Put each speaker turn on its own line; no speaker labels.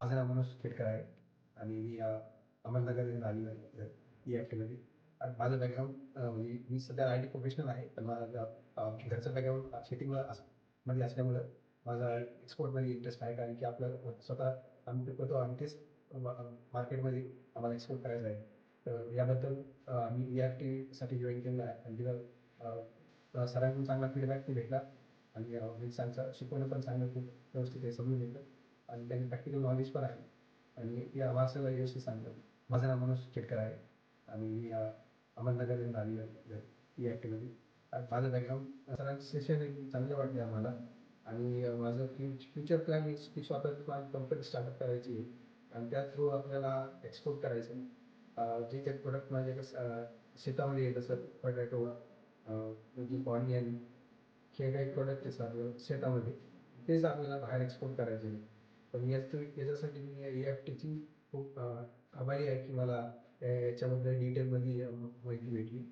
माझं नाव मनोज खेडकर आहे आणि मी अहमदनगर येऊन आहे ई एफ टीमध्ये आणि माझं बॅकग्राऊंड म्हणजे मी सध्या आय टी प्रोफेशनल आहे पण माझं घरचं बॅकग्राऊंड शेतीमुळे असमध्ये असल्यामुळं माझा एक्सपोर्टमध्ये इंटरेस्ट आहे कारण की आपलं स्वतः आम्ही करतो आणि तेच मार्केटमध्ये आम्हाला एक्सपोर्ट करायचं आहे. तर याबद्दल आम्ही ई एफ टीसाठी जॉईन केलेलं आहे. आणि तिथं सरांकडून चांगला फीडबॅक पण भेटला. आणि मी म्हणजे शिकवणं पण चांगलं खूप व्यवस्थित आहे समजून घेतलं. आणि त्यांनी प्रॅक्टिकल नॉलेज पण आहे. आणि या आम्हाला सगळं व्यवस्थित सांगतं माझं नाव मनोज खेडकर आहे. आणि अहमदनगर येऊन आलेलो आहे. ई एफ माझं बॅकग्राऊंड सरांचं सेशन चांगलं वाटले आम्हाला. आणि माझं फ्यु फ्युचर प्लॅन इज की स्वतः माझी कंपनी स्टार्टअप करायची आहे. आणि त्या थ्रू आपल्याला एक्सपोर्ट करायचं आहे. जे काही प्रोडक्ट माझे कसं शेतामध्ये येत जसं पोटॅटो म्हणजे ऑनियन हे काही प्रोडक्ट असतात शेतामध्ये. तेच आपल्याला बाहेर एक्सपोर्ट करायचे आहे. पण याच याच्यासाठी मी या एफ टीची खूप आभारी आहे की मला याच्याबद्दल डिटेलमध्ये माहिती भेटली.